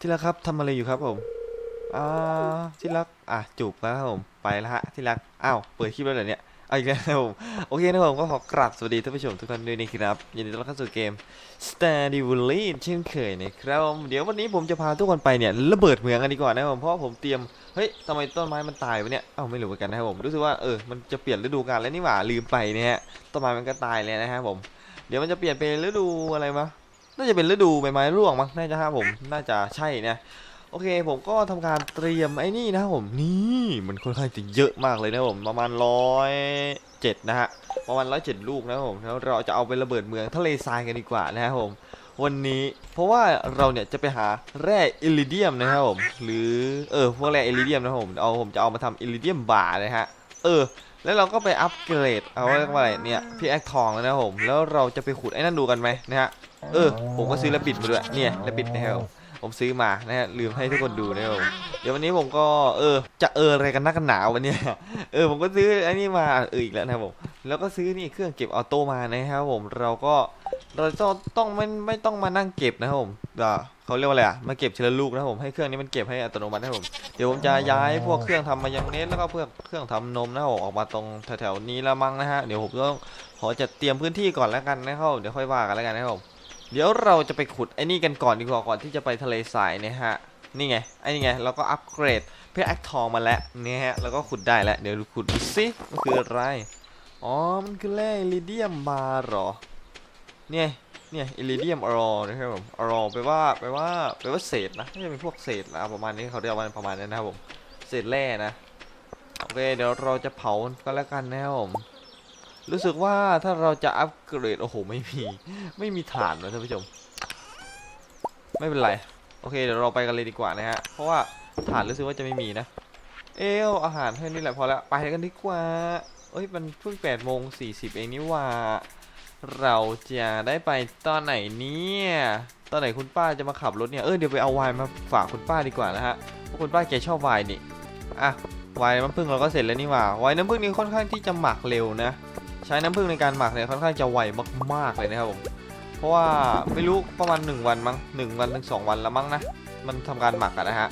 ที่รักครับทำอะไรอยู่ครับผมอ่าที่รักอะจูบแล้วครับผมไปแล้วฮะที่รักอ้าวเปิดคลิปแล้วเหรอเนี่ยเอาอีกแล้วครับผมโอเคนะครับผมก็ขอกราบสวัสดีท่านผู้ชมทุกท่านด้วยนะครับยินดีต้อนรับเข้าสู่เกม Stardew Valley เช่นเคยนะครับผมเดี๋ยววันนี้ผมจะพาทุกคนไปเนี่ยระเบิดเมืองกันดีกว่านะครับผมเพราะผมเตรียมเฮ้ยทำไมต้นไม้มันตายวะเนี่ยเอ้าไม่รู้เหมือนกันนะครับผมรู้สึกว่าเออมันจะเปลี่ยนฤดูกาลแล้วนี่หว่าลืมไปเนี่ยฮะต้นไม้มันก็ตายเลยนะครับผมเดี๋ยวมันจะเปลี่ยนเป็นฤดูอะไรมะ น่าจะเป็นฤดูใบไม้ร่วงมั้งน่าจะครับผมน่าจะใช่นะโอเค ผมก็ทำการเตรียมไอ้นี่นะครับผมนี่มันค่อนข้างจะเยอะมากเลยนะผมประมาณร้อยเจ็ดนะฮะประมาณร้อยเจ็ดลูกนะครับผมแล้วเราจะเอาไประเบิดเมืองทะเลทรายกันดีกว่านะครับผมวันนี้เพราะว่าเราเนี่ยจะไปหาแร่อิลิเดียมนะครับผมหรือเออพวกแร่อิลิเดียมนะครับผมเอาผมจะเอามาทำอิลิเดียมบาร์นะฮะเออ แล้วเราก็ไปอัปเกรดเอาเรียกว่าอะไรเนี่ยพี่แอคทองแล้วนะผมแล้วเราจะไปขุดไอ้นั่นดูกันไหมนะฮะ เออ ผมก็ซื้อรบบิดมาด้วย เนี่ยรบบิดนะครับ ผมซื้อมานะฮะ ลืมให้ทุกคนดูนะครับ เดี๋ยววันนี้ผมก็ เออ จะเอออะไรกันนักกันหนาววันนี้ เออ ผมก็ซื้ออ้นี่มา เอออีกแล้วนะครับผม แล้วก็ซื้อนี่เครื่องเก็บออโต้มานะครับผม เราก็ เราต้องต้องไม่ไม่ต้องมานั่งเก็บนะครับผมเดี๋ยวเขาเรียกว่าอะไรอะมาเก็บทีละลูกนะครับผมให้เครื่องนี้มันเก็บให้อัตโนมัตินะครับผม เดี๋ยวผมจะย้ายพวกเครื่องทำมายองเนสแล้วก็เพื่อเครื่องทำนมนะครับผมออกมาตรงแถวๆนี้ล้วมั้งนะฮะ เดี๋ยวผมต้องขอจัดเตรียมพื้นที่ก่อนแล้วกันนะครับเดี๋ยวค่อยว่ากันแล้วกันนะครับผม เดี๋ยวเราจะไปขุดไอ้นี่กันก่อนดีกว่าก่อนที่จะไปทะเลทรายนะฮะนี่ไงไอ้นี่ไงเราก็อัปเกรดเพชรแอคทองมาแล้วเนี่ยฮะแล้วก็ขุดได้แล้วเดี๋ยวขุดดูสิมันคืออะไรอ๋อมันคือแร่อิเดียมบาร์หรอเนี่ยเนี่ยอิริเดียมออรอนะครับผมออรอแปลว่าแปลว่าแปลว่าเศษนะไม่ใช่เป็นพวกเศษนะประมาณนี้เขาเรียกว่าประมาณนั้นะครับผมเศษแร่นะโอเคเดี๋ยวเราจะเผาก็แล้วกันนะครับผม รู้สึกว่าถ้าเราจะอัปเกรดโอ้โหไม่มี ไม่มีฐานนะท่านผู้ชม ไม่เป็นไร โอเคเดี๋ยวเราไปกันเลยดีกว่านะฮะ เพราะว่าฐานรู้สึกว่าจะไม่มีนะ เอวอาหารแค่นี้แหละพอแล้วไปกันดีกว่า เอ้ยมันเพิ่งแปดโมงสี่สิบเองนี่ว่า เราจะได้ไปตอนไหนเนี่ยตอนไหนคุณป้าจะมาขับรถเนี่ย เออเดี๋ยวไปเอาวน์มาฝากคุณป้าดีกว่านะฮะเพราะคุณป้าแกชอบวน์นี่ อะวน์น้ำผึ้งเราก็เสร็จแล้วนี่หว่าวน์น้ำผึ้งนี่ค่อนข้างที่จะหมักเร็วนะ ใช้น้ำผึ้งในการหมักเนี่ยค่อนข้างจะไวมากๆเลยนะครับผมเพราะว่าไม่รู้ประมาณ1วันมั้ง1วันถึง2วันแล้วมั้งนะมันทำการหมักอะนะฮะ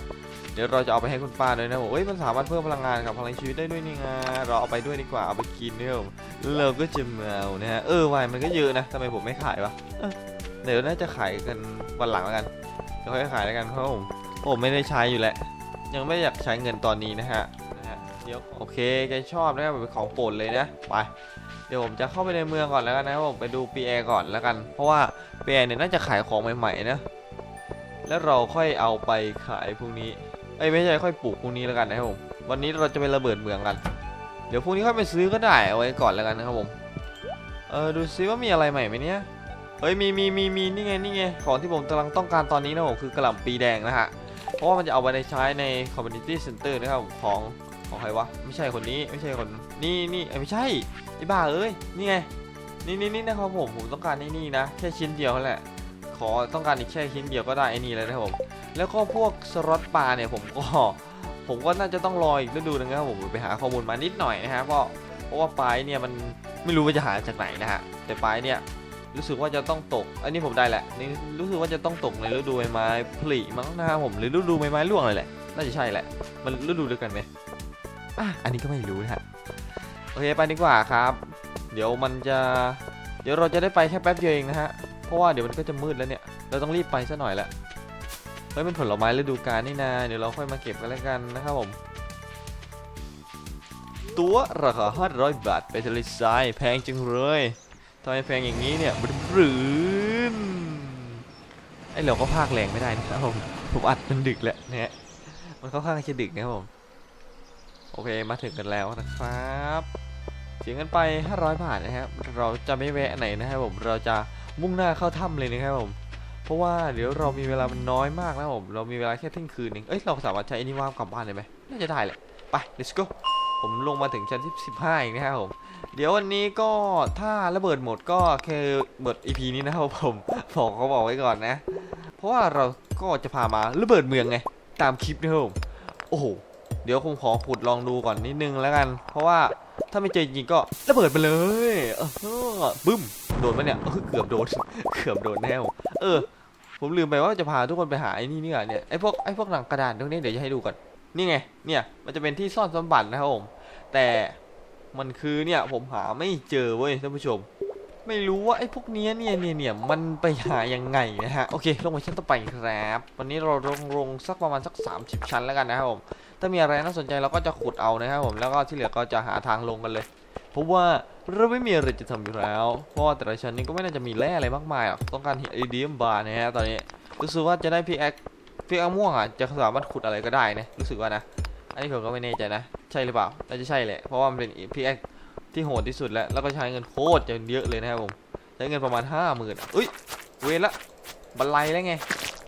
เดี๋ยวเราจะเอาไปให้คุณป้าด้วยนะผมเอ้ยมันสามารถเพิ่มพลังงานกับพลังชีวิตได้ด้วยนี่ไงเราเอาไปด้วยดีกว่าเอาไปกินเนี่ยผมเราก็จะเมานะฮะเออไวมันก็เยอะนะทำไมผมไม่ขายวะเอ้อเดี๋ยวน่าจะขายกันวันหลังแล้วกันเดี๋ยวค่อยขายแล้วกันเพราะผมผมไม่ได้ใช้อยู่แหละ ยังไม่อยากใช้เงินตอนนี้นะฮะนะฮะเดี๋ยวโอเคแกชอบนะครับเป็นของโปรดเลยนะไป เดี๋ยวผมจะเข้าไปในเมืองก่อนแล้วกันนะผมไปดูปีแอร์ก่อนแล้วกัน เพราะว่าปีแอร์เนี่ยน่าจะขายของใหม่ๆนะแล้วเราค่อยเอาไปขายพรุ่งนี้เอ้ไม่ใช่ค่อยปลูกพรุ่งนี้แล้วกันนะครับผมวันนี้เราจะไประเบิดเมืองกัน เดี๋ยวพรุ่งนี้ค่อยไปซื้อก็ได้เอาไว้ก่อนแล้วกันนะครับผมเออดูซิว่ามีอะไรใหม่ไหมเนี่ยเฮ้ยมีมีมีมีนี่ไงนี่ไงของที่ผมกำลังต้องการตอนนี้นะผมคือกระหล่ำปีแดงนะฮะเพราะว่ามันจะเอาไปใช้ใน community center นะครับของของใครวะไม่ใช่คนนี้ไม่ใช่คน นี่นี่เอ้ยไม่ใช่ไอ้บ้าเอ้ยนี่ไงนี่นี่นี่นะครับผมผมต้องการไอ้นี่นะแค่ชิ้นเดียวแหละขอต้องการอีกแค่ชิ้นเดียวก็ได้ไอ้นี่เลยนะครับผมแล้วก็พวกสล็อตปลาเนี่ยผมก็ผมก็น่าจะต้องรออีกฤดูนึงนะครับผมไปหาข้อมูลมานิดหน่อยนะฮะเพราะเพราะว่าปลายเนี่ยมันไม่รู้ว่าจะหาจากไหนนะฮะแต่ปลายเนี่ยรู้สึกว่าจะต้องตก อันนี้ผมได้แหละนี่รู้สึกว่าจะต้องตกในฤดูใบไม้ผลิมั้งนะครับผมหรือฤดูใบไม้ร่วงเลยแหละน่าจะใช่แหละ มันฤดูเดียวกันไหมอะอันนี้ก็ไม่รู้นะฮะ โอเคไปดีกว่าครับ เดี๋ยวมันจะ เดี๋ยวเราจะได้ไปแค่แป๊บเดียวเองนะฮะ เพราะว่าเดี๋ยวมันก็จะมืดแล้วเนี่ย เราต้องรีบไปซะหน่อยละเฮ้ยเป็นผลไม้ฤดูกาลนี่นา เดี๋ยวเราค่อยมาเก็บกันแล้วกันนะครับผม ตัวราคา500 บาท ไปทะเลทรายแพงจังเลยทำไมแพงอย่างนี้เนี่ยบรืนไอเราก็พากแรงไม่ได้นะครับผม ผมอัดมันดึกแล้วนะฮะ มันค่อนข้างจะดึกนะครับผม โอเคมาถึงกันแล้วนะครับ สียเงินไป 500 บาทนะครับเราจะไม่แวะไหนนะครับผมเราจะมุ่งหน้าเข้าถ้ำเลยนะครับผมเพราะว่าเดี๋ยวเรามีเวลามันน้อยมากนะครับผมเรามีเวลาแค่เที่ยงคืนเองเอ้ยเราสามารถใช้อันนี้ว่างกลับบ้านได้ไหมน่าจะได้แหละไป let's go ผมลงมาถึงชั้นที่15อีกนะครับผมเดี๋ยววันนี้ก็ถ้าระเบิดหมดก็คือเบิด EP นี้นะครับผมบอกเขาบอกไว้ก่อนนะ เพราะว่าเราก็จะพามาระเบิดเมืองไง ตามคลิปนะครับผมโอ้โหเดี๋ยวคงขอขุดลองดูก่อนนิดนึงแล้วกัน เพราะว่า ถ้าไม่เจอจริงก็ระเบิดไปเลยเออบึ้มโดนไหมเนี่ยเออเกือบโดนเกือบโดนแน่วเออ ผมลืมไปว่าจะพาทุกคนไปหาไอ้นี่นี่ก่อนเนี่ยไอ้พวกไอ้พวกหนังกระดานตรงนี้เดี๋ยวจะให้ดูก่อนนี่ไงเนี่ยมันจะเป็นที่ซ่อนสมบัตินะครับผมแต่มันคือเนี่ยผมหาไม่เจอเว้ยท่านผู้ชม ไม่รู้ว่าไอ้พวกเนี้ยเนี่ยเนี่ยเนี่ยมันไปหายังไงนะฮะ โอเค ลงไปชั้นต่อไปครับ วันนี้เราลงลงสักประมาณสัก 30 ชั้นแล้วกันนะครับผม ถ้ามีอะไรน่าสนใจเราก็จะขุดเอานะครับผม แล้วก็ที่เหลือก็จะหาทางลงกันเลย เพราะว่าเราไม่มีอะไรจะทำอยู่แล้ว เพราะว่าแต่ละชั้นนี้ก็ไม่น่าจะมีแร่อะไรมากมายหรอก ต้องการหินไอเดียมบาร์นะฮะตอนนี้ รู้สึกว่าจะได้พีแอคพีแอคม่วงอะ จะสามารถขุดอะไรก็ได้นะ รู้สึกว่านะ อันนี้ผมก็ไม่แน่ใจนะ ใช่หรือเปล่า น่าจะใช่แหละ เพราะว่ามันเป็นพีแอค ที่โหดที่สุดแล้วแล้วก็ใช้เงินโคตรจะเยอะเลยนะครับผมใช้เงินประมาณห้าหมื่นอุ้ยเวละบันไลแล้วไง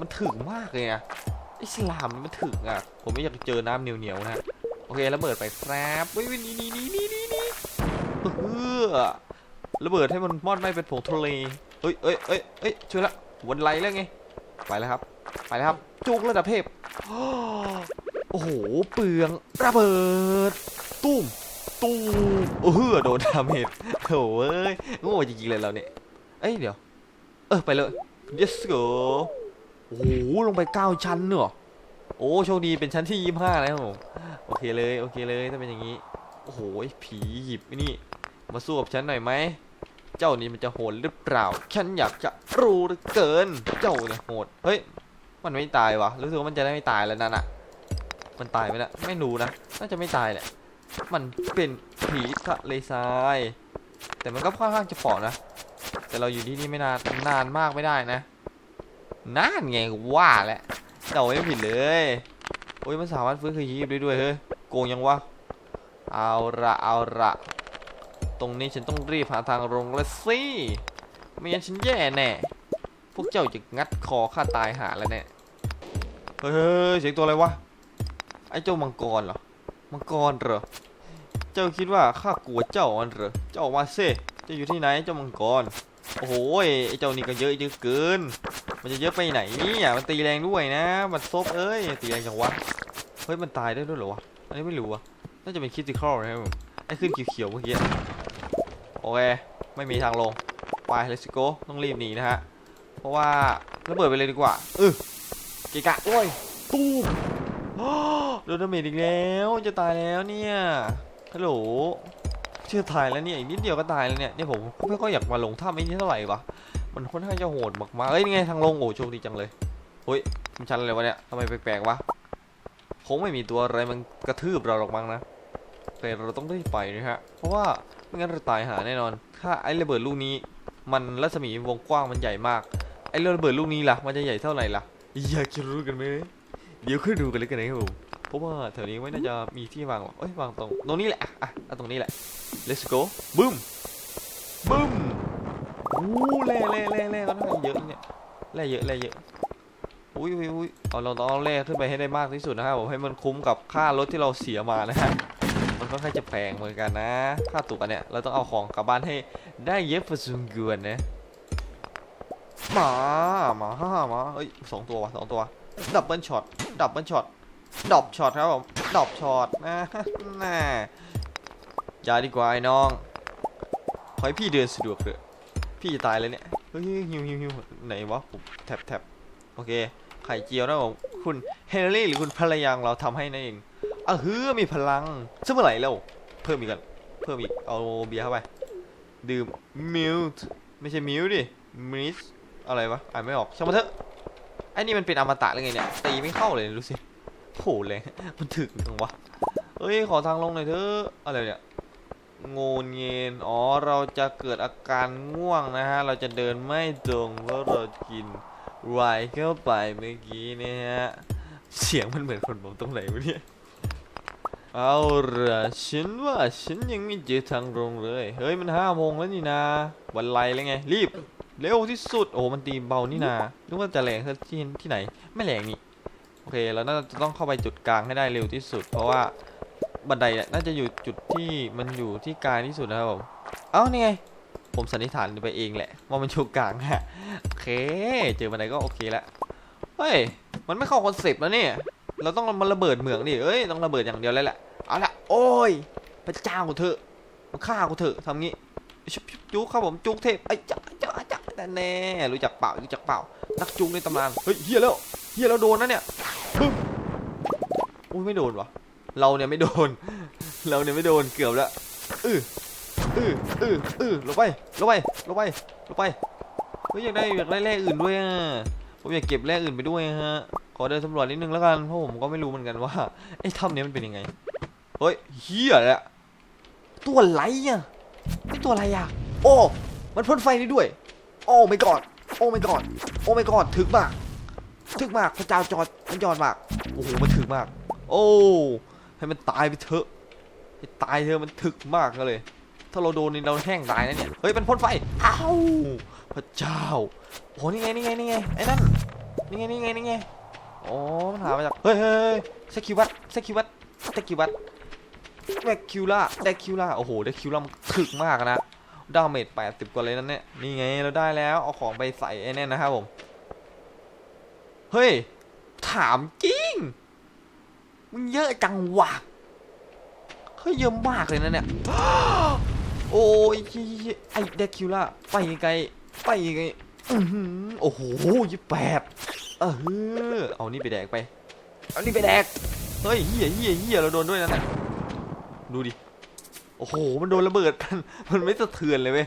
มันถึงมากเลยอะไอสลามมันถึงอะผมไม่อยากเจอน้ำเหนียวๆนะโอเคแล้วเบิดไปครับเฮ้ยนี่นี่นี่นี่นี่นี่เฮือระเบิดให้มันมอดไม้เป็นผงทะเลเอ้ยเอ้ยเอ้ยเอ้ยช่วยละวันไรแล้วไงไปแล้วครับ ไปแล้วครับ จุกระดับเทพโอ้โห เปลืองระเบิด ตุ้ม ตุ้มโอ้โหโดนดาเมจโอ้ยโง่จริงๆเลยเราเนี่ย เอ้ยเดี๋ยว เออไปเลย yes go โอ้โหลงไปเก้าชั้นเนอะโอ้โชคดีเป็นชั้นที่ยี่ห้าแล้วโอเคเลยโอเคเลยถ้าเป็นอย่างนี้ โอ้โหผีหยิบนี่ มาสู้กับฉันหน่อยไหมเจ้านี่มันจะโหดหรือเปล่า ฉันอยากจะรู้เหลือเกิน เจ้าเนี่ยโหด เฮ้ย มันไม่ตายวะรู้สึกว่ามันจะได้ไม่ตายแล้วนั่นอะมันตายไหมนะไม่รู้นะ น่าจะไม่ตายแหละ มันเป็นผีทะเลทราย แต่มันก็ค่อนข้างจะฝ่อนะ แต่เราอยู่ที่นี่ไม่นานนานมากไม่ได้นะนานไงว่าแหละเดาไม่ผิดเลยโอ้ยมันสามารถฟื้นคืนชีพได้ด้วยเฮ้ยโกงยังวะเอาละเอาละตรงนี้ฉันต้องรีบหาทางลงแล้วสิไม่งั้นฉันแย่แน่พวกเจ้าจะงัดคอข้าตายหาแล้วเนี่ยเฮ้ยเสียงตัวอะไรวะไอ้เจ้ามังกรเหรอ มังกรเหรอ เจ้าคิดว่าข้ากลัวเจ้าอันเหรอ เจ้าออกมาสิเจะอยู่ที่ไหนเจ้ามังกร โอ้โหไอเจ้านี่ก็เยอะเยอะเกิน มันจะเยอะไปไหนเนี่ยมันตีแรงด้วยนะ มันซบเอ้ยตีแรงจังวะ เฮ้ยมันตายได้ด้วยเหรอวะ อันนี้ไม่รู้อะน่าจะเป็นคิติคอลนะครับไอ้ขึ้นเขียวๆเมื่อกี้ โอเค ไม่มีทางลง ไป let's go ต้องรีบหนีนะฮะ เพราะว่าระเบิดไปเลยดีกว่าเออเกะกะโอ้ยตูมอ้ โดนดาเมจอีกแล้วจะตายแล้วเนี่ยฮัลโหลเชื่อตายแล้วเนี่ยอีกนิดเดียวก็ตายแล้วเนี่ยเนี่ยผมไม่ค่อยอยากมาลงถ้ำไอ้นี่เท่าไหร่วะมันค่อนข้างจะโหดมากๆเอ้ยนี่ไงทางลงโอ้โชคดีจังเลยเฮ้ยมันชันอะไรวะเนี่ยทำไมแปลกๆวะคงไม่มีตัวอะไรมันกระทืบเราหรอกมั้งนะแต่เราต้องรีบไปนะฮะเพราะว่าไม่งั้นเราตายหาแน่นอน ถ้าไอ้ระเบิดลูกนี้ มันรัศมีวงกว้างมันใหญ่มากไอ้ระเบิดลูกนี้ล่ะมันจะใหญ่เท่าไหร่ล่ะอยากจะรู้กันไหม เดี๋ยวค่อยดูกันเลยกันนะครับผมเพราะว่าแถวนี้ไม่น่าจะมีที่วางหรอกเอ้ยวางตรงตรงนี้แหละอะอะตรงนี้แหละ let's go บึ้มบึ้มอู้แร่แร่แร่แร่ก็น่าจะเยอะเนี่ยแร่เยอะแร่เยอะอุ้ยอุ้ยอุ้ยเอาเราต้องเอาแร่ขึ้นไปให้ได้มากที่สุดนะครับผมให้มันคุ้มกับค่ารถที่เราเสียมานะฮะมันค่อนข้างจะแพงเหมือนกันนะ ค่าตั๋วเนี่ยเราต้องเอาของกลับบ้านให้ได้เยอะพอสมควรนะหมาหมาห้าหมาเอ้ยสองตัวว่ะสองตัว ดับเบิลช็อตดับเบิลช็อตดอบช็อตครับผมดอบช็อตนะน่าอย่าดีกว่าไอ้น้องขอให้พี่เดินสะดวกเถอะพี่จะตายเลยเนี่ยเฮ้ยหิวหิวหิวไหนวะผมแท็บแท็บโอเคไข่เจียวนะผมคุณเฮนรี่หรือคุณภรรยาของเราทำให้นั่นเองอะเฮ้อมีพลังซึ่งเมื่อไหร่แล้วเพิ่มอีกกันเพิ่มอีกเอาเบียร์เข้าไปดื่มมิลต์ไม่ใช่มิลดิมิสอะไรวะอ่านไม่ออกช่างมันเถอะ อ้นี่มันเป็นอมตะหรือไงเนี่ย ตีไม่เข้าเลยดูสิโหแรงมันถึกจังวะเฮ้ย ขอทางลงหน่อยเถอะอะไรเนี่ยงูเงินอ๋อ เราจะเกิดอาการง่วงนะฮะ เราจะเดินไม่ตรงเพราะเรากินไวน์เข้าไปเมื่อกี้เนี่ยฮะ เสียงมันเหมือนคนผมตรงไหนวะเนี่ย เอาละฉันว่าฉันยังไม่เจอทางลงเลย เฮ้ย มันห้าโมงแล้วนี่นาวันไรแล้วไง รีบ เร็วที่สุด โอ้มันตีเบานี่นานึกว่าจะแรงที่ที่ไหน ไม่แรงนี่ โอเค เราน่าจะต้องเข้าไปจุดกลางให้ได้เร็วที่สุด เพราะว่าบันไดเนี่ยน่าจะอยู่จุดที่มันอยู่ที่กลางที่สุดนะครับผม เอ้านี่ไง ผมสันนิษฐานไปเองแหละว่ามันอยู่กลางฮะ โอเค เจอบันไดก็โอเคแล้วเฮ้ย มันไม่เข้าคอนเซปต์แล้วเนี่ย เราต้องมาระเบิดเหมืองดิเอ้ย ต้องระเบิดอย่างเดียวแล้วแหละ เอาละ โอ้ย พระเจ้ากูเถอะมาฆ่ากูเถอะทำงี้ ชุบชุบจุกครับผมจุกเทพไอ้ยจ๊ะจ๊ะจ๊ะ แต่แน่รู้จักเปล่ารู้จักเปล่า นักจุงในตำนานเฮ้ยเฮียแล้วเฮียแล้วโดนนะเนี่ยบึ้มอุ้ยไม่โดนวะเราเนี่ยไม่โดน เราเนี่ยไม่โดนเกือบแล้วอืออืออืออือลงไปลงไปลงไปลงไปเฮ้ยอยากได้อยากได้แร่อื่นด้วยอะผมอยากเก็บแร่อื่นไปด้วยฮะขอเดินสำรวจนิดนึงแล้วกันเพราะผมก็ไม่รู้เหมือนกันว่าไอ้ถ้ำนี้มันเป็นยังไงเฮ้ยเฮียแหละตัวอะไรอะนี่ตัวอะไรอะโอ้มันพ่นไฟได้ด้วย โอ้ไม่กอดโอ้ไม่กอดโอ้ไม่กอดถึกมากถึกมากพระเจ้าจอดมันจอดมากโอ้โหมันถึกมาก โอ้ให้มันตายไปเถอะให้ตายเถอะมันถึกมากเลย ถ้าเราโดนนี่เราแห้งตายนะเนี่ยเฮ้ยมันพ่นไฟอ้าวพระเจ้าโอ้นี่ไงนี่ไงนี่ไงไอ้นั่นนี่ไงนี่ไงนี่ไงโอ้มันหามาจากเฮ้ยเฮ้ยเฮ้ยสกิวัตสกิวัตสกิวัตแดคิวล่าแดคิวล่าโอ้โหแดคิวล่ามันถึกมากนะ ดาเมจแปดสิบกว่าเลยนั่นเนี่ยนี่ไงเราได้แล้วเอาของไปใส่ไอ้เนี่ยนะครับผม เฮ้ย ถามจริง มึงเยอะจังวะเฮ้ยเยอะมากเลยนะเนี่ย โอ้ยไอ้เดคิวล่าไปไกลไปไกลอื้อหือโอ้โหยี่แปดเออเอานี่ไปแดกไป เอานี่ไปแดก เฮ้ยเฮียเฮียเฮียเราโดนด้วยนั่นน่ะดูดิ โอ้โห มันโดนระเบิดมันมันไม่สะเทือนเลยเว้ย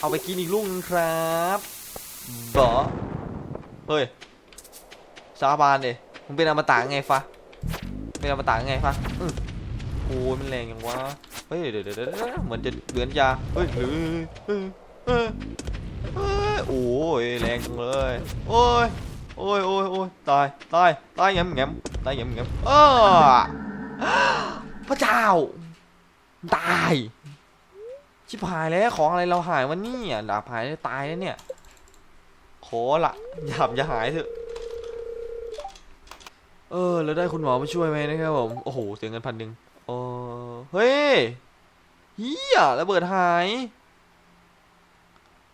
เอาไปกินอีกลูกนึงครับบอเฮ้ยสาบานเดมึงเป็นอมตะไงฟะเป็นอมตะไงฟะอื้อโอ้ยมันแรงอย่างวะ เฮ้ยเดี๋ยวเดี๋ยวเดี๋ยวเหมือนจะเหลือนยา เฮ้ยเฮ้ยเฮ้ยเฮ้ยโอ้ยแรงจังเลย โอ้ย โอ้ยโอ้ยโอ้ยตาย ตาย ตายแงมแงมตายแงมแงมเออพระเจ้า ตาย ชิบหายแล้วของอะไรเราหายวันนี้อะดาบหายแล้วตายแล้วเนี่ยขอละหยาบอย่าหายเถอะ เออ แล้วได้คุณหมอมาช่วยไหมนะครับผม โอ้โห เสียเงินพันหนึ่งเออเฮ้ยเฮียระเบิดหาย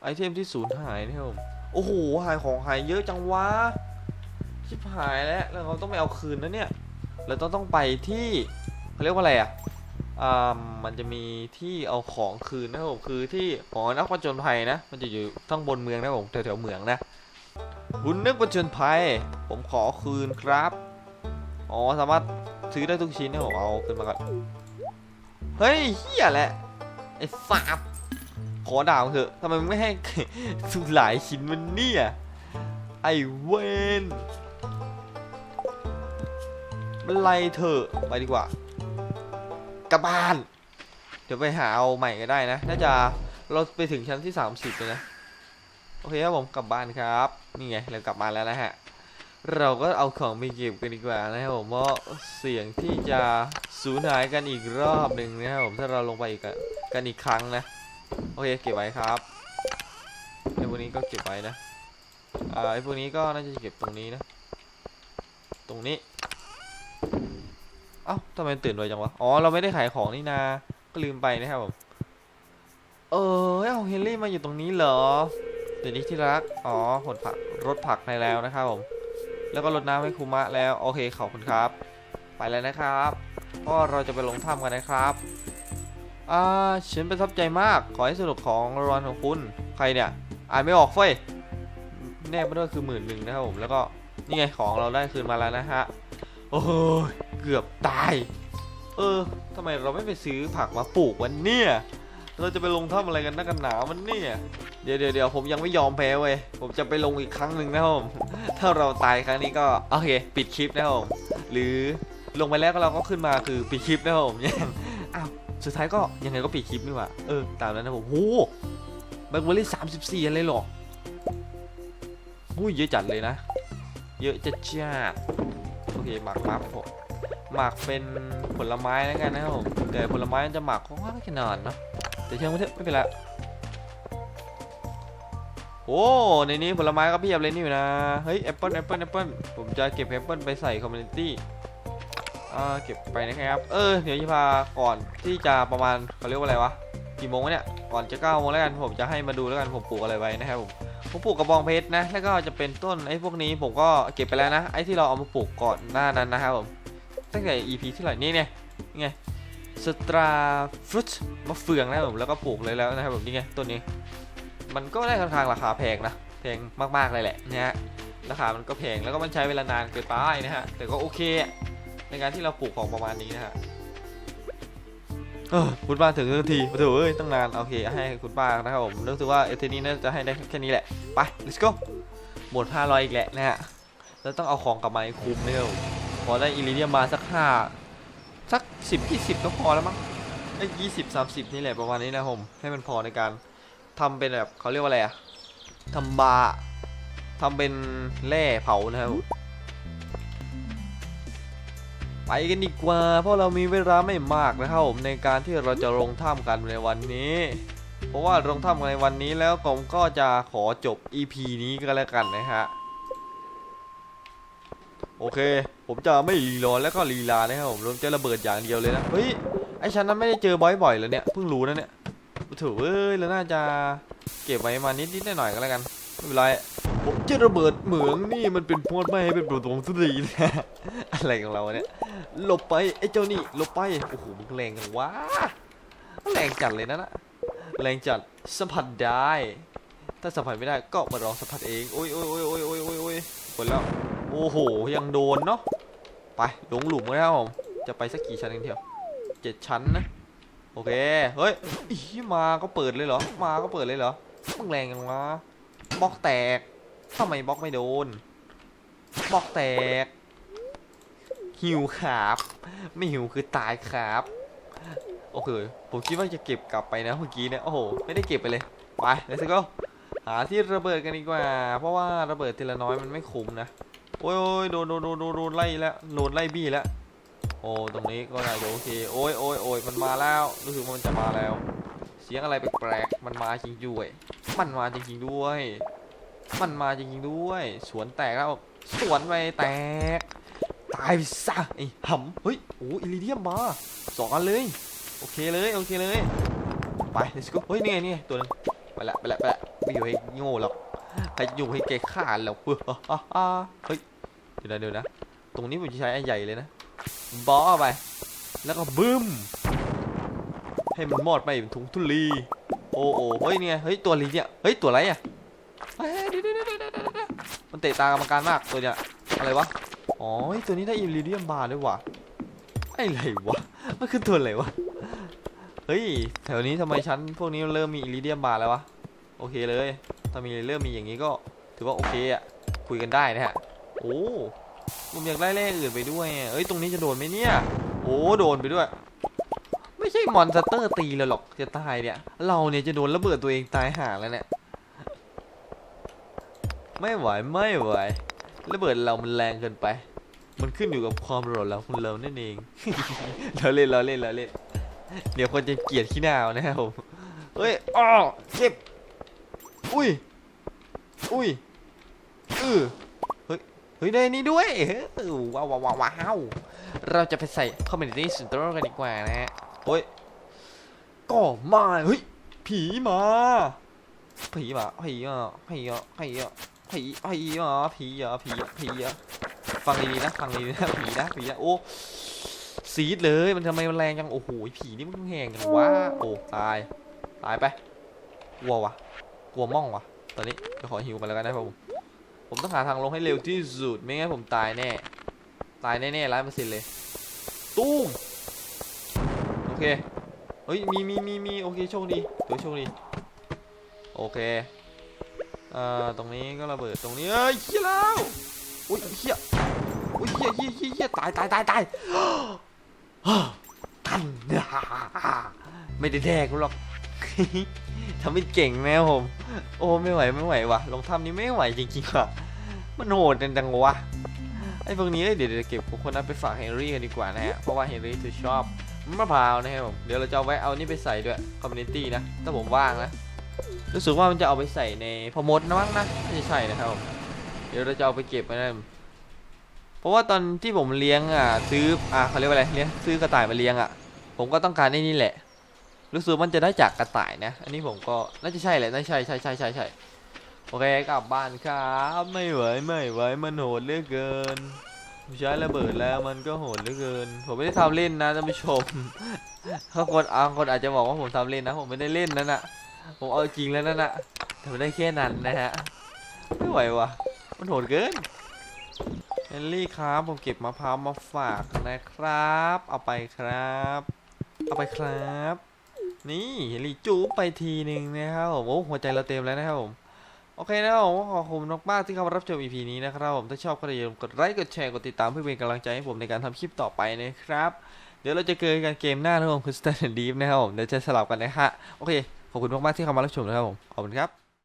ไอเทมที่ศูนย์หายนะครับผม โอ้โห หายของหายเยอะจังวะ ชิบหายแล้ว แล้วเราต้องไปเอาคืนนะเนี่ย เราต้องต้องไปที่เขาเรียกว่าอะไรอะอ่า มันจะมีที่เอาของคืนนะครับผมคือที่หอนักผจญภัยนะ มันจะอยู่ทั้งบนเมืองนะครับผมแถวๆเมืองนะคุณนักผจญภัย ผมขอคืนครับ อ๋อสามารถซื้อได้ทุกชิ้นนะผมเอาขึ้นมาก่อนเฮ้ยเฮียแหละไอ้สาบขอดามึงเถอะทำไมมึงไม่ให้สุหลายชิ้นมันเนี่ยไอ้เวนมันไรเถอะไปดีกว่า กลับบ้าน เดี๋ยวไปหาเอาใหม่ก็ได้นะ น่าจะเราไปถึงชั้นที่ 30เลยนะ โอเคครับผมกลับบ้านครับ นี่ไงเรากลับมาแล้วนะฮะ เราก็เอาของไปเก็บกันดีกว่านะครับผมเพราะเสี่ยงที่จะสูญหายกันอีกรอบหนึ่งนะครับผมถ้าเราลงไปอีกกันอีกครั้งนะ โอเคเก็บไว้ครับไอ้พวกนี้ก็เก็บไว้นะ อ่าไอ้พวกนี้ก็น่าจะเก็บตรงนี้นะ ตรงนี้ เอ้าทำไมตื่นไวจังวะ อ๋อ เราไม่ได้ขายของนี่นา ก็ลืมไปนะครับผม เออเอาเฮนรี่มาอยู่ตรงนี้เหรอ เดี๋ยวนี้ที่รัก อ๋อหดผักรถผักในแล้วนะครับผม แล้วก็รดน้ำให้คุมะแล้ว โอเค ขอบคุณครับ ไปแล้วนะครับก็เราจะไปลงถ้ำกันนะครับ อ่า ฉันประทับใจมาก ขอให้สนุกของรางวัลของคุณ ใครเนี่ย อ่านไม่ออกเฟ้ย แนบมาด้วยคือหมื่นหนึ่งนะครับผม แล้วก็นี่ไงของเราได้คืนมาแล้วนะฮะ โอ้ย เกือบตาย เออทำไมเราไม่ไปซื้อผักมาปลูกวันเนี่ย เราจะไปลงถ้ำอะไรกันนักกันหนามันเนี่ย เดี๋ยวเดี๋ยวเดี๋ยวผมยังไม่ยอมแพ้เว้ย ผมจะไปลงอีกครั้งหนึ่งนะผม ถ้าเราตายครั้งนี้ก็โอเค ปิดคลิปนะผม หรือลงไปแล้วก็เราก็ขึ้นมาคือปิดคลิปนะผมยังอ้าวสุดท้ายก็ยังไงก็ปิดคลิปนี่หว่า เออ ตามนั้นนะผมโอ้แบล็คเบอร์รี่สามสิบสี่อะไรหรอหุ้ยเยอะจัดเลยนะ เยอะจัดจ้าโอเคหมักปั๊บผม หมักเป็นผลไม้แล้วกันนะครับผมแต่ผลไม้มันจะหมักค่อนข้างขนาดเนาะแต่เชื่อไม่เถอะไม่เป็นไรโอ้ในนี้ผลไม้ก็เพียบเลยนี่อยู่นะเฮ้ยแอปเปิลแอปเปิลแอปเปิลผมจะเก็บแอปเปิลไปใส่คอมมูนิตี้อ่าเก็บไปนะครับ เออเดี๋ยวจะพาก่อนที่จะประมาณเขาเรียกว่าอะไรวะกี่โมงวะเนี่ยก่อนจะเก้าโมงแล้วกันผมจะให้มาดูแล้วกันผมปลูกอะไรไว้นะครับผมผมปลูกกระบองเพชรนะแล้วก็จะเป็นต้นไอ้พวกนี้ผมก็เก็บไปแล้วนะไอ้ที่เราเอามาปลูกก่อนหน้านั้นนะครับผม ตั้งแต่ EP ที่ไหร่นี่เนี่ยนี่ไงสตราฟรุตมะเฟืองนะครับผมแล้วก็ปลูกเลยแล้วนะครับผมนี่ไงต้นนี้ มันก็ได้ค่อนข้างราคาแพงนะแพงมากๆเลยแหละนะฮะราคามันก็แพงแล้วก็มันใช้เวลานานเกินไปนะฮะแต่ก็โอเคในการที่เราปลูกของประมาณนี้นะฮะเออคุณป้าถึงทันทีมาถอะเอ้ยตั้งนานโอเคให้คุณป้านะครับผมรู้สึกว่าเอเทนี้น่าจะให้ได้แค่นี้แหละไป let's go หมด500อีกแหละนะฮะแล้วต้องเอาของกลับมาให้คุ้มเนี่ย พอได้อิริเดียมมาสักห้าสักสิบยี่สิบก็พอแล้วมั้งไอ้ยี่สิบสามสิบนี่แหละประมาณนี้นะผม ให้มันพอในการทำเป็นแบบเขาเรียกว่าอะไรอะทำบาทำเป็นแร่เผานะครับไปกันดีกว่า เพราะเรามีเวลาไม่มากนะครับผมในการที่เราจะลงถ้ำกันในวันนี้ เพราะว่าลงถ้ำในวันนี้แล้วผมก็จะขอจบ EP นี้ก็แล้วกันนะฮะ โอเค ผมจะไม่รีรอแล้วก็ลีลานะครับผมผมจะระเบิดอย่างเดียวเลยนะ เฮ้ย ไอฉันนั้นไม่ได้เจอบ่อยๆเลยเนี่ย เพิ่งรู้นะเนี่ยถือเอ้ยแล้วน่าจะเก็บไว้มานิดนิดๆหน่อยๆก็แล้วกัน ไม่เป็นไร ผมจะระเบิดเหมืองนี่มันเป็นพวดไม่ให้เป็นประตงสุดีนะอะไรของเราเนี่ย หลบไปไอ้เจ้านี่ หลบไป โอ้โหมึงแรงกันวะแรงจัดเลยนะนะแรงจัดสัมผัสได้ ถ้าสัมผัสไม่ได้ก็มาลองสัมผัสเอง โอ้ยโอ้ยโอ้ยโอ้ยโอ้ยโอ้ยโอ้ยหมดแล้ว โอ้โห ยังโดนเนาะ ไป ลงหลุมกันแล้วผม จะไปสักกี่ชั้นกันเทียวเจ็ดชั้นนะ โอเค เฮ้ยอีมาก็เปิดเลยเหรอ มาก็เปิดเลยเหรอมึงแรงกันวะบล็อกแตกทำไมบล็อกไม่โดนบล็อกแตก หิวครับ ไม่หิวคือตายครับ โอเค ผมคิดว่าจะเก็บกลับไปนะเมื่อกี้เนี่ยโอ้โห ไม่ได้เก็บไปเลย ไป let's go หาที่ระเบิดกันดีกว่า เพราะว่าระเบิดทีละน้อยมันไม่คุ้มนะ โอ้ยโดนโดนโดนโดนโดนไล่แล้วโดนไล่บี้แล้วโอ้ตรงนี้ก็น่าจะโอเคโอ้ยโอ้ยโอ้ยมันมาแล้วรู้สึกว่ามันจะมาแล้ว เสียงอะไรแปลกๆมันมาจริงด้วย มันมาจริงๆด้วย มันมาจริงๆด้วย สวนแตกแล้วสวนไปแตกตายไปซะไอ้หำเฮ้ยโอ้อิลิเดียมมาสองอันเลยโอเคเลยโอเคเลยไป let's go เฮ้ยนี่ไงนี่ไงตัวนึงไปละไปละไปละไม่อยู่ให้โง่หรอกใครอยู่ให้แกขาดหรอกเฮ้ย เฮ้ยเดี๋ยวนะเดี๋ยวนะ ตรงนี้ผมจะใช้อันใหญ่เลยนะบอไป แล้วก็บึ้ม ให้มันมอดไปเป็นถุงทุลี โอ้โอ้เฮ้ยเนี่ยเฮ้ยตัวลีเนี่ย เฮ้ยตัวอะไรอะเดี๋ยวเดี๋ยวเดี๋ยวเดี๋ยวมันเตะตากรรมการมากตัวเนี้ย อะไรวะ อ๋อตัวนี้ได้อิริเดียมบาร์ด้วยว่ะไอ้ไรวะ มันคือตัวอะไรวะ เฮ้ยแถวนี้ทำไมชั้นพวกนี้เริ่มมีอิริเดียมบาร์แล้ววะ โอเคเลย ถ้ามีเริ่มมีอย่างนี้ก็ ถือว่าโอเคอะ คุยกันได้นะฮะ โอ้ผมอยากไล่เลขอื่นไปด้วยเอ้ยตรงนี้จะโดนไหมเนี่ย โอ้โดนไปด้วย ไม่ใช่มอนสเตอร์ตีเราหรอกจะตายเนี่ย เราเนี่ยจะโดนระเบิดตัวเองตายห่าแล้วเนี่ย ไม่ไหวไม่ไหวระเบิดเรามันแรงเกินไป มันขึ้นอยู่กับความหล่อเหลาของเรานั่นเองเราเล่นเราเล่นเราเล่น เดี๋ยวคนจะเกลียดขี้หนาวนะครับผมเฮ้ยอ้อเจ็บ อุ้ย อุ้ย อือ ฮ้ยได้นี่ด้วยเฮ้ยว้าวว้าวว้าวว้าวเราจะไปใส่คอมเมดี้สุนทรกันดีกว่านะฮะโอ้ยก็มาเฮ้ยผีมาผีมาผีอะผีอะผีอะผีผีอะผีอะผีอะผีอะฟังดีๆนะฟังดีๆนะผีนะผีนะโอ้ซีดเลยมันทำไมมันแรงจังโอ้โหผีนี่มันแหงจังวะโอ้ตายตายไปกลัววะกลัวม่องวะตอนนี้จะขอหิวมาแล้วกันนะผม ผมต้องหาทางลงให้เร็วที่สุด ไม่งั้นผมตายแน่ ตายแน่ๆร้อยเปอร์เซ็นต์เลย ตุ้ม โอเค เฮ้ย มีมีมีมีโอเค โชคดีถือโชคดี โอเค เอ่อ ตรงนี้ก็ระเบิด ตรงนี้ เอ้ยเฮียแล้วอุ้ยเฮียอุ้ยเฮียเฮียเฮียเฮียตายตายตายตายทันไม่ได้แดกหรอกทำเป็นเก่งแม่ผม โอ้ไม่ไหวไม่ไหวว่ะลงถ้ำนี้ไม่ไหวจริงๆว่ะ มันโหดจังๆวะไอ้พวกนี้เดี๋ยวเดี๋ยวเก็บพวกคนนั้นไปฝากเฮนรี่กันดีกว่านะฮะเพราะว่าเฮนรี่จะชอบมะพร้าวนะครับผมเดี๋ยวเราจะเอาไว้เอานี่ไปใส่ด้วยคอมมูนิตี้นะถ้าผมว่างนะรู้สึกว่ามันจะเอาไปใส่ในพอมดนะมั้งนะไม่ใช่นะครับผมเดี๋ยวเราจะเอาไปเก็บไว้นะเพราะว่าตอนที่ผมเลี้ยงอะซื้ออะเขาเรียกว่าอะไรเลี้ยงซื้อกระต่ายมาเลี้ยงอะ ผมก็ต้องการไอ้นี่แหละ รู้สึกมันจะได้จากกระต่ายนะ อันนี้ผมก็น่าจะใช่แหละน่าใช่ใช่ใช่ใช่ใช่ โอเคกลับบ้านครับไม่ไหวไม่ไหวมันโหดเหลือเกินใช้ระเบิดแล้วมันก็โหดเหลือเกิน ผมไม่ได้ทำเล่นนะท่านผู้ชมถ้าคนบางคนอาจจะบอกว่าผมทำเล่นนะ ผมไม่ได้เล่นนั่นน่ะผมเอาจริงแล้วนั่นน่ะทำได้แค่นั้นนะฮะไม่ไหววะมันโหดเกินเฮนรี่ครับผมเก็บมะพร้าวมาฝากนะครับ เอาไปครับ เอาไปครับ นี่เฮนรี่จูบไปทีหนึ่งนะครับผมโอ้หัวใจเราเต็มแล้วนะครับผม โอเคนะครับผมขอบคุณมากๆที่เข้ามารับชม EP นี้นะครับผมถ้าชอบก็อย่าลืมกดไลค์กดแชร์กดติดตามเพื่อเป็นกำลังใจให้ผมในการทำคลิปต่อไปนะครับ เดี๋ยวเราจะเจอกันเกมหน้านะครับผมคือ Stand and Deep นะครับผมเดี๋ยวจะสลับกันนะฮะโอเคขอบคุณมากๆที่เข้ามารับชมนะครับผมขอบคุณครับ